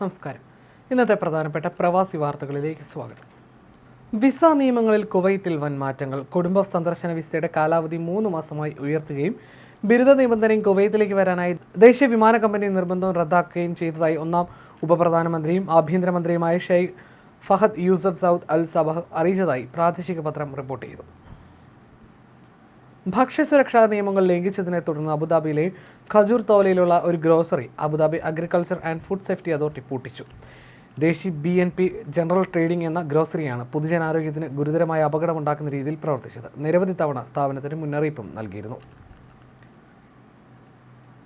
നമസ്കാരം. ഇന്നത്തെ പ്രധാനപ്പെട്ട പ്രവാസി വാർത്തകളിലേക്ക് സ്വാഗതം. വിസ നിയമങ്ങളിൽ കുവൈത്തിൽ വൻ മാറ്റങ്ങൾ കുടുംബ സന്ദർശന വിസയുടെ കാലാവധി മൂന്ന് മാസമായി ഉയർത്തുകയും ബിരുദ നിബന്ധനയും കുവൈത്തിലേക്ക് വരാനായി ദേശീയ വിമാന കമ്പനി നിർബന്ധം റദ്ദാക്കുകയും ചെയ്തതായി ഒന്നാം ഉപപ്രധാനമന്ത്രിയും ആഭ്യന്തരമന്ത്രിയുമായ Sheikh Fahad Yusuf Saud Al Sabah അറിയിച്ചതായി പ്രാദേശിക പത്രം റിപ്പോർട്ട് ചെയ്തു. ഭക്ഷ്യസുരക്ഷാ നിയമങ്ങൾ ലംഘിച്ചതിനെ തുടർന്ന് അബുദാബിയിലെ ഖജൂർ തോലയിലുള്ള ഒരു grocery Abu Dhabi agriculture and food safety authority പൂട്ടിച്ചു. Desi B N P general trading എന്ന ഗ്രോസറിയാണ് പൊതുജനാരോഗ്യത്തിന് ഗുരുതരമായ അപകടമുണ്ടാക്കുന്ന രീതിയിൽ പ്രവർത്തിച്ചത്. നിരവധി തവണ സ്ഥാപനത്തിന് മുന്നറിയിപ്പും നൽകിയിരുന്നു.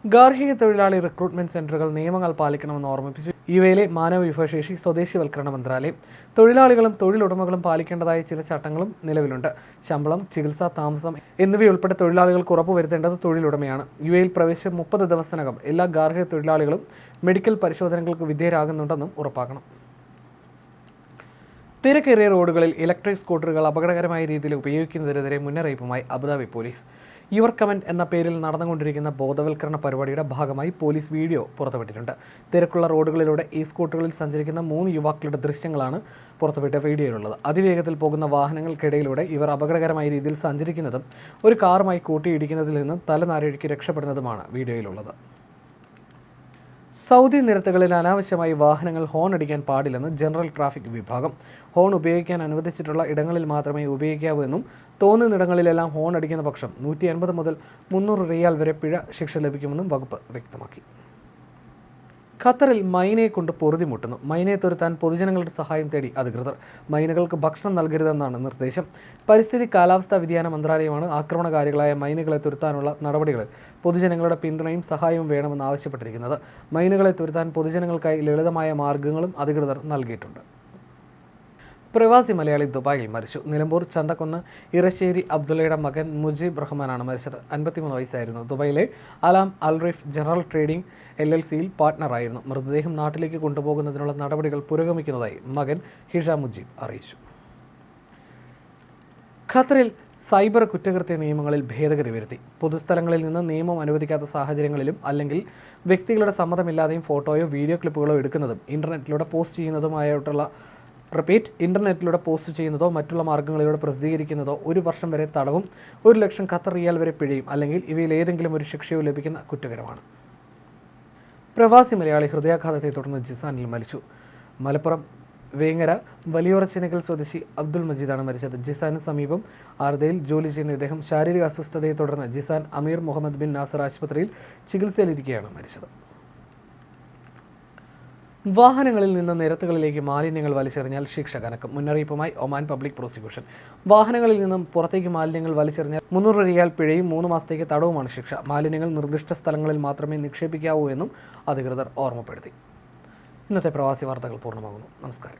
ഗാർഹിക തൊഴിലാളി റിക്രൂട്ട്മെന്റ് സെന്ററുകൾ നിയമങ്ങൾ പാലിക്കണമെന്ന് ഓർമ്മിപ്പിച്ചു. ഇവയിലെ മാനവ വിഭവശേഷി സ്വദേശിവൽക്കരണ മന്ത്രാലയം. തൊഴിലാളികളും തൊഴിലുടമകളും പാലിക്കേണ്ടതായ ചില ചട്ടങ്ങളും നിലവിലുണ്ട്. ശമ്പളം ചികിത്സ താമസം എന്നിവയുൾപ്പെടെ തൊഴിലാളികൾക്ക് ഉറപ്പുവരുത്തേണ്ടത് തൊഴിലുടമയാണ്. യു എയിൽ പ്രവേശിച്ച മുപ്പത് ദിവസത്തിനകം എല്ലാ ഗാർഹിക തൊഴിലാളികളും മെഡിക്കൽ പരിശോധനകൾക്ക് വിധേയരാകുന്നുണ്ടെന്നും ഉറപ്പാക്കണം. തിരക്കേറിയ റോഡുകളിൽ ഇലക്ട്രിക് സ്കൂട്ടറുകൾ അപകടകരമായ രീതിയിൽ ഉപയോഗിക്കുന്നതിനെതിരെ മുന്നറിയിപ്പുമായി അബുദാബി പോലീസ്. യുവർ കമന്റ് എന്ന പേരിൽ നടന്നുകൊണ്ടിരിക്കുന്ന ബോധവൽക്കരണ പരിപാടിയുടെ ഭാഗമായി പോലീസ് വീഡിയോ പുറത്തുവിട്ടിട്ടുണ്ട്. തിരക്കുള്ള റോഡുകളിലൂടെ ഈ സ്കൂട്ടറുകളിൽ സഞ്ചരിക്കുന്ന മൂന്ന് യുവാക്കളുടെ ദൃശ്യങ്ങളാണ് പുറത്തുവിട്ട വീഡിയോയിലുള്ളത്. അതിവേഗത്തിൽ പോകുന്ന വാഹനങ്ങൾക്കിടയിലൂടെ ഇവർ അപകടകരമായ രീതിയിൽ സഞ്ചരിക്കുന്നതും ഒരു കാറുമായി കൂട്ടിയിടിക്കുന്നതിൽ നിന്ന് തലനാരിഴയ്ക്ക് രക്ഷപ്പെടുന്നതുമാണ് വീഡിയോയിലുള്ളത്. സൗദി നിരത്തുകളിൽ അനാവശ്യമായി വാഹനങ്ങൾ ഹോൺ അടിക്കാൻ പാടില്ലെന്ന് ജനറൽ ട്രാഫിക് വിഭാഗം. ഹോൺ ഉപയോഗിക്കാൻ അനുവദിച്ചിട്ടുള്ള ഇടങ്ങളിൽ മാത്രമേ ഉപയോഗിക്കാവൂ എന്നും തോന്നുന്നിടങ്ങളിലെല്ലാം ഹോൺ അടിക്കുന്ന പക്ഷം നൂറ്റി അൻപത് മുതൽ മുന്നൂറ് റിയാൽ വരെ പിഴ ശിക്ഷ ലഭിക്കുമെന്നും വകുപ്പ് വ്യക്തമാക്കി. ഖത്തറിൽ മൈനയെ കൊണ്ട് പൊറുതിമുട്ടുന്നു മൈനയെ തുരത്താൻ പൊതുജനങ്ങളുടെ സഹായം തേടി അധികൃതർ. മൈനകൾക്ക് ഭക്ഷണം നൽകരുതെന്നാണ് നിർദ്ദേശം. പരിസ്ഥിതി കാലാവസ്ഥാ വ്യതിയാന മന്ത്രാലയമാണ് ആക്രമണകാരികളായ മൈനുകളെ തുരത്താനുള്ള നടപടികളിൽ പൊതുജനങ്ങളുടെ പിന്തുണയും സഹായവും വേണമെന്ന് ആവശ്യപ്പെട്ടിരിക്കുന്നത് മൈനുകളെ തുരത്താൻ പൊതുജനങ്ങൾക്കായി ലളിതമായ മാർഗങ്ങളും അധികൃതർ നൽകിയിട്ടുണ്ട്. പ്രവാസി മലയാളി ദുബായിൽ മരിച്ചു. നിലമ്പൂർ ചന്തക്കുന്ന് ഇറശ്ശേരി അബ്ദുള്ളയുടെ മകൻ മുജീബ് റഹ്മാനാണ് മരിച്ചത്. അൻപത്തിമൂന്ന് വയസ്സായിരുന്നു. ദുബായിലെ അലാം അൽറിഫ് ജനറൽ ട്രേഡിംഗ് എൽ എൽ സിയിൽ പാർട്ട്ണറായിരുന്നു. മൃതദേഹം നാട്ടിലേക്ക് കൊണ്ടുപോകുന്നതിനുള്ള നടപടികൾ പുരോഗമിക്കുന്നതായി മകൻ ഹിഷ മുജീബ് അറിയിച്ചു. ഖത്തറിൽ സൈബർ കുറ്റകൃത്യ നിയമങ്ങളിൽ ഭേദഗതി വരുത്തി. പൊതുസ്ഥലങ്ങളിൽ നിന്ന് നിയമം അനുവദിക്കാത്ത സാഹചര്യങ്ങളിലും അല്ലെങ്കിൽ വ്യക്തികളുടെ സമ്മതമില്ലാതെയും ഫോട്ടോയോ വീഡിയോ ക്ലിപ്പുകളോ എടുക്കുന്നതും ഇന്റർനെറ്റിലൂടെ പോസ്റ്റ് ചെയ്യുന്നതുമായിട്ടുള്ള റിപ്പീറ്റ് ഇന്റർനെറ്റിലൂടെ പോസ്റ്റ് ചെയ്യുന്നതോ മറ്റുള്ള മാർഗങ്ങളിലൂടെ പ്രസിദ്ധീകരിക്കുന്നതോ ഒരു വർഷം വരെ തടവും ഒരു ലക്ഷം ഖത്തർ റിയാൽ വരെ പിഴയും അല്ലെങ്കിൽ ഇവയിൽ ഏതെങ്കിലും ഒരു ശിക്ഷയോ ലഭിക്കുന്ന കുറ്റകരമാണ്. പ്രവാസി മലയാളി ഹൃദയാഘാതത്തെ തുടർന്ന് ജിസാനിൽ മരിച്ചു. മലപ്പുറം വേങ്ങര വലിയുറച്ചിനകൽ സ്വദേശി അബ്ദുൾ മജീദാണ് മരിച്ചത്. ജിസാന് സമീപം ആർദയിൽ ജോലി ചെയ്യുന്ന ഇദ്ദേഹം ശാരീരിക അസ്വസ്ഥതയെ തുടർന്ന് Jizan Amir Mohammed bin Nasser ആശുപത്രിയിൽ ചികിത്സയിലിരിക്കെയാണ് മരിച്ചത്. വാഹനങ്ങളിൽ നിന്ന് നിരത്തുകളിലേക്ക് മാലിന്യങ്ങൾ വലിച്ചെറിഞ്ഞാൽ ശിക്ഷ കനക്കും. മുന്നറിയിപ്പുമായി ഒമാൻ പബ്ലിക് പ്രോസിക്യൂഷൻ. വാഹനങ്ങളിൽ നിന്നും പുറത്തേക്ക് മാലിന്യങ്ങൾ വലിച്ചെറിഞ്ഞാൽ മുന്നൂറ് റിയാൽ പിഴയും മൂന്ന് മാസത്തേക്ക് തടവുമാണ് ശിക്ഷ. മാലിന്യങ്ങൾ നിർദ്ദിഷ്ട സ്ഥലങ്ങളിൽ മാത്രമേ നിക്ഷേപിക്കാവൂ എന്നും അധികൃതർ ഓർമ്മപ്പെടുത്തി. ഇന്നത്തെ പ്രവാസി വാർത്തകൾ പൂർണമാകുന്നു. നമസ്കാരം.